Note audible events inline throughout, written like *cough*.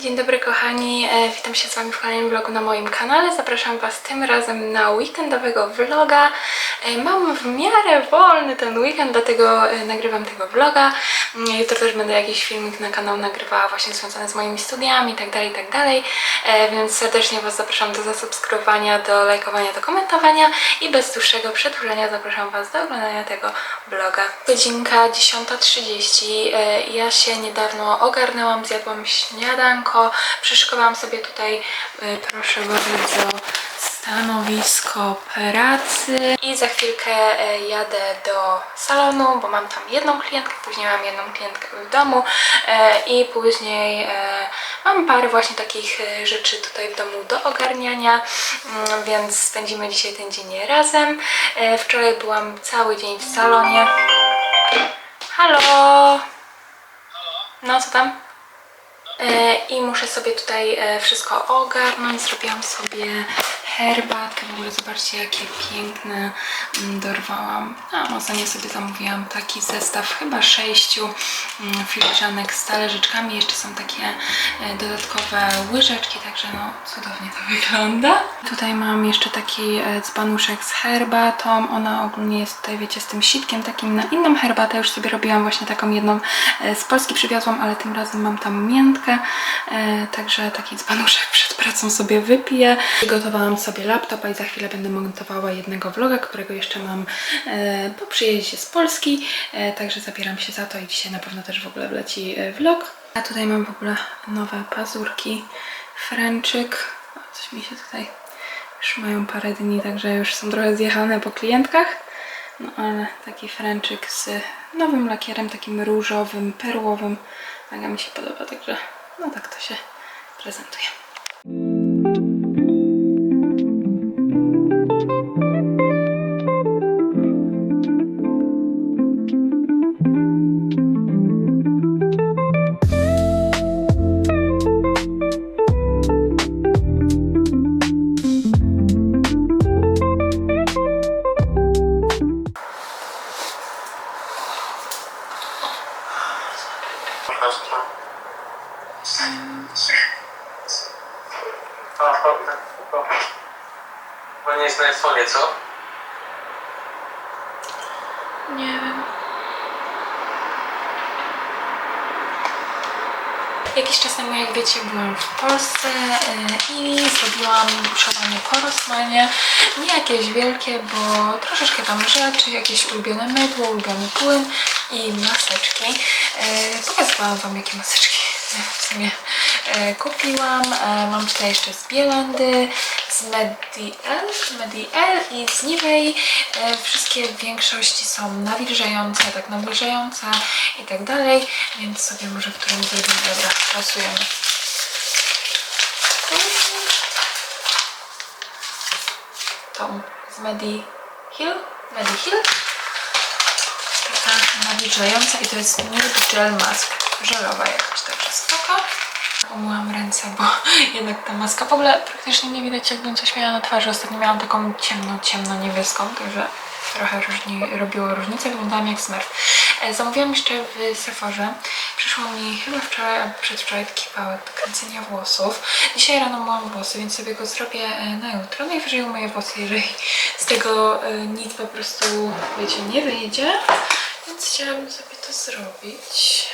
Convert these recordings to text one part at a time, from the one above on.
Dzień dobry kochani, e, witam się z Wami w kolejnym vlogu na moim kanale. Zapraszam Was tym razem na weekendowego vloga. E, Mam w miarę wolny ten weekend, dlatego e, nagrywam tego vloga. Jutro też będę jakiś filmik na kanał nagrywała właśnie związany z moimi studiami itd., itd. E, Więc serdecznie Was zapraszam do zasubskrybowania, do lajkowania, do komentowania i bez dłuższego przedłużenia zapraszam Was do oglądania tego vloga. Godzinka 10.30. E, Ja się niedawno ogarnęłam, zjadłam śniadanko, przyszykowałam sobie tutaj, e, proszę bardzo, stanowisko pracy i za chwilkę e, jadę do salonu, bo mam tam jedną klientkę, później mam jedną klientkę w domu e, i później e, mam parę właśnie takich rzeczy tutaj w domu do ogarniania, mm, więc spędzimy dzisiaj ten dzień razem. Wczoraj byłam cały dzień w salonie. Halo! No, co tam? I muszę sobie tutaj wszystko ogarnąć. Zrobiłam sobie herbatkę. W ogóle zobaczcie, jakie piękne mm, dorwałam. Na Amazonie sobie zamówiłam taki zestaw chyba sześciu mm, filiżanek z talerzyczkami. Jeszcze są takie e, dodatkowe łyżeczki, także no cudownie to *laughs* wygląda. Tutaj mam jeszcze taki e, dzbanuszek z herbatą. Ona ogólnie jest tutaj, wiecie, z tym sitkiem takim na inną herbatę. Już sobie robiłam właśnie taką jedną e, z Polski przywiozłam, ale tym razem mam tam miętkę. Także taki dzbanuszek *laughs* przed pracą sobie wypiję. Przygotowałam sobie laptopa i za chwilę będę montowała jednego vloga, którego jeszcze mam e, po przyjeździe z Polski. E, także zabieram się za to i dzisiaj na pewno też w ogóle wleci e, vlog. A tutaj mam w ogóle nowe pazurki Frenczyk. O, Coś mi się tutaj już mają parę dni, także już są trochę zjechane po klientkach. No ale taki Frenczyk z nowym lakierem, takim różowym, perłowym. Mega mi się podoba, także no tak to się prezentuje. A, to, to, to nie jest na co? Nie wiem. Jakiś czas temu, jak wiecie, byłam w Polsce y, i zrobiłam buszowanie po. Nie jakieś wielkie, bo troszeczkę tam rzeczy, jakieś ulubione mydło, ulubiony płyn i maseczki. Y, Pokazywałam Wam, jakie maseczki w sumie y, kupiłam. Mam tutaj jeszcze z Bielandy, z Mediel, Mediel i z Nivei. E, Wszystkie większości są nawilżające, tak nawilżające i tak dalej, więc sobie może w którym zrobimy. Dobra, losujemy. Tą z Medi Hill, Medi Hill. Taka nawilżająca i to jest Nude Gel Mask. Żelowa jakaś, także spoko. Umyłam ręce, bo *laughs* jednak ta maska w ogóle praktycznie nie widać jakbym coś miała na twarzy. Ostatnio miałam taką ciemno, ciemno niebieską, także trochę różni, robiło różnicę. Wyglądałam jak smurf. E, Zamówiłam jeszcze w Sephorze. Przyszło mi chyba wczoraj albo przedwczoraj taki pałek do kręcenia włosów. Dzisiaj rano myłam włosy, więc sobie go zrobię e, na jutro. Najwyżej umyję włosy, jeżeli z tego e, nic po prostu, wiecie, nie wyjdzie. Więc chciałabym sobie to zrobić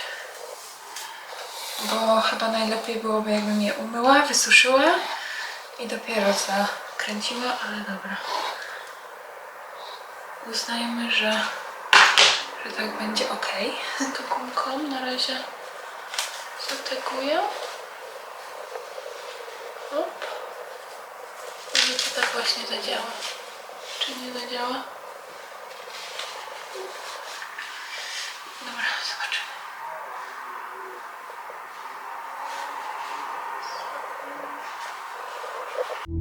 bo chyba najlepiej byłoby jakbym je umyła, wysuszyła i dopiero zakręciła, ale dobra. Uznajmy, że, że tak będzie ok. To gumką na razie zateguję. Hop. Może to tak właśnie zadziała. Czy nie zadziała? Dobra, zobaczymy. Wiecie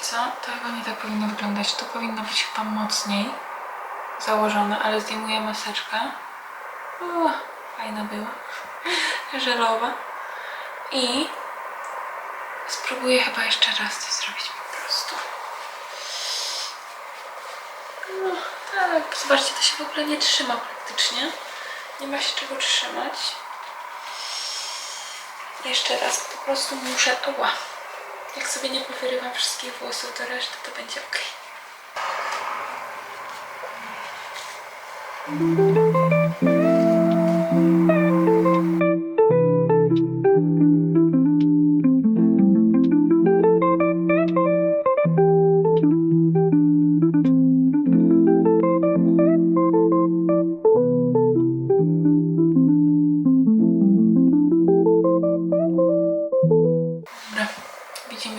co? To nie tak powinno wyglądać. To powinno być chyba mocniej. Założone, ale zdejmuję maseczkę. O, fajna była. *laughs* Żelowa. I spróbuję chyba jeszcze raz to zrobić po prostu. No tak, zobaczcie, to się w ogóle nie trzyma praktycznie. Nie ma się czego trzymać. Jeszcze raz, po prostu muszę... Oła. Jak sobie nie powyrywam wszystkich włosów do reszty, to będzie ok. Widzimy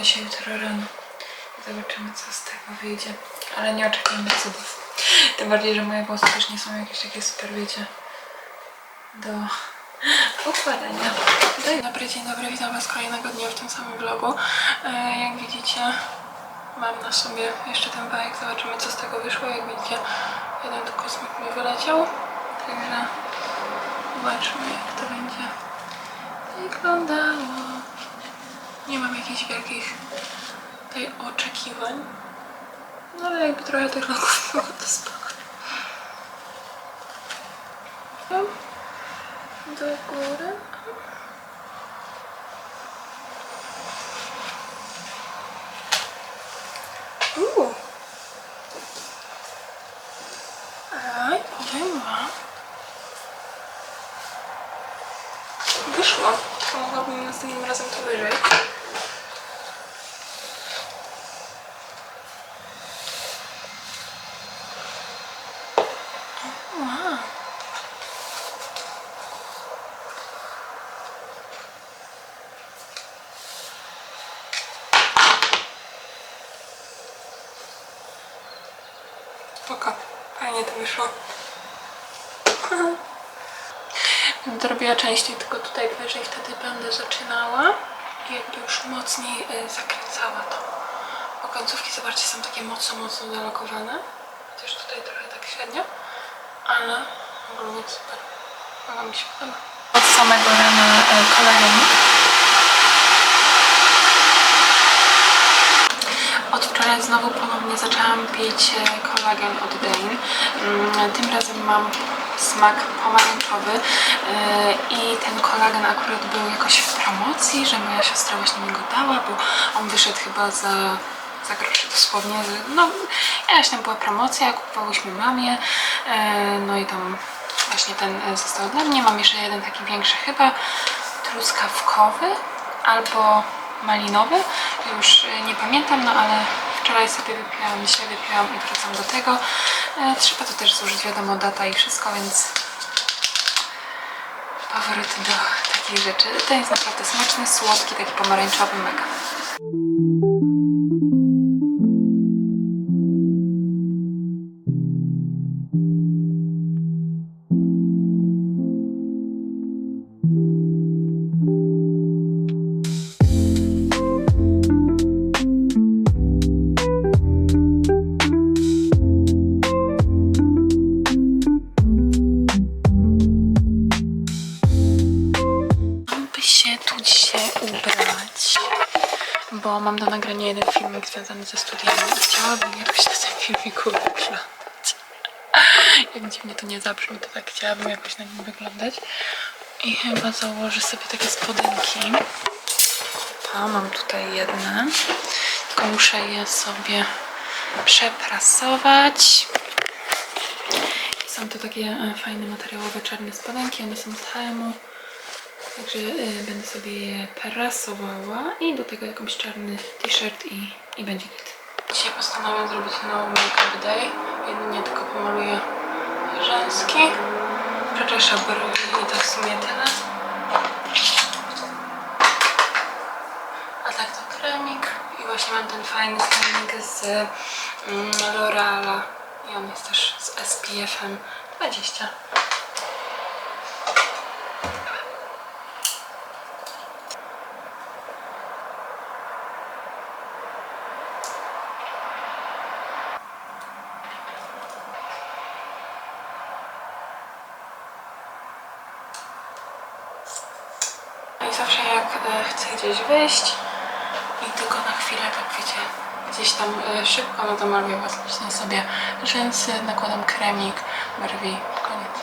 się jutro rano. Zobaczymy, co z tego wyjdzie. Ale nie oczekujmy cudów. Tym bardziej, że moje włosy też nie są jakieś takie super, wiecie, do układania. Dobry, dzień dobry, witam Was kolejnego dnia w tym samym vlogu. E, jak widzicie, mam na sobie jeszcze ten bajek. Zobaczymy, co z tego wyszło. Jak widzicie, jeden tu kosmik mi wyleciał. Także zobaczymy, jak to będzie wyglądało. Nie mam jakichś wielkich tutaj oczekiwań. Trochę tych loków było, to spoko. No. Do góry. Uuu. Aj, powiem wam. Wyszło. To mogłabym następnym razem to wyżej. Wyszło. Będę to robiła częściej, tylko tutaj wyżej wtedy będę zaczynała i jakby już mocniej y, zakręcała to. Bo końcówki, zobaczcie, są takie mocno, mocno zalokowane. Chociaż tutaj trochę tak średnio, ale ogólnie super. Ona mi się podoba. Od samego rana y, kolagen. Od wczoraj znowu ponownie zaczęłam pić e, kolagen od Dane. Mm, Tym razem mam smak pomarańczowy e, i ten kolagen akurat był jakoś w promocji, że moja siostra właśnie mi go dała, bo on wyszedł chyba za, za grosze dosłownie. No, jakaś tam była promocja, kupowałyśmy mamie, e, no i tam właśnie ten e, został dla mnie. Mam jeszcze jeden taki większy chyba, truskawkowy albo malinowy, już e, nie pamiętam, no ale wczoraj sobie wypiłam, dzisiaj wypiłam i wracam do tego. E, Trzeba to też zużyć, wiadomo, data i wszystko, więc powrót do takich rzeczy. Ten jest naprawdę smaczny, słodki, taki pomarańczowy, mega. Nagrania jeden filmik związany ze studiami i chciałabym jakoś na tym filmiku wyglądać. Jak dziwnie to nie zabrzmi, to tak chciałabym jakoś na nim wyglądać. I chyba założę sobie takie spodenki. A, mam tutaj jedne. Tylko muszę je sobie przeprasować. Są to takie e, fajne materiałowe czarne spodenki, one są z H&M. Także y, będę sobie je prasowała i do tego jakąś czarny t-shirt i, i będzie git. Dzisiaj postanowiłam zrobić no make-up day. Jedynie tylko pomaluję rzęski, przeczeszę brwi i to w sumie tyle. A tak to kremik i właśnie mam ten fajny kremik z mm, L'Oreala i on jest też z SPF-em 20. zawsze jak e, chcę gdzieś wyjść i tylko na chwilę, tak wiecie, gdzieś tam e, szybko, no to maluję właśnie sobie rzęsy, nakładam kremik, brwi, koniec.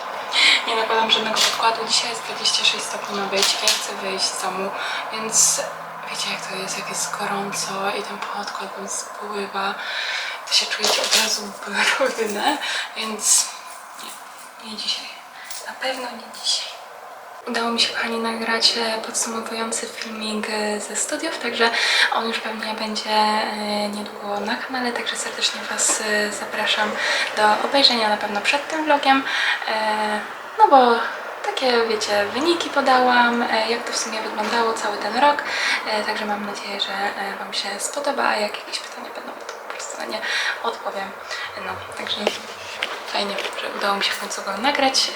Nie nakładam żadnego podkładu. Dzisiaj jest 26 stopni ma być, ja chcę wyjść z domu, więc wiecie jak to jest, jak jest gorąco i ten podkład wam spływa, to się czujecie od razu brudne, więc nie, nie dzisiaj. Na pewno nie dzisiaj. Udało mi się, kochani, nagrać e, podsumowujący filmik e, ze studiów, także on już pewnie będzie e, niedługo na kanale, także serdecznie Was zapraszam do obejrzenia na pewno przed tym vlogiem, no bo takie, wiecie, wyniki podałam, jak to w sumie wyglądało cały ten rok, także mam nadzieję, że Wam się spodoba, a jak jakieś pytania będą, to po prostu na nie odpowiem. No, także fajnie, że udało mi się w końcu go nagrać.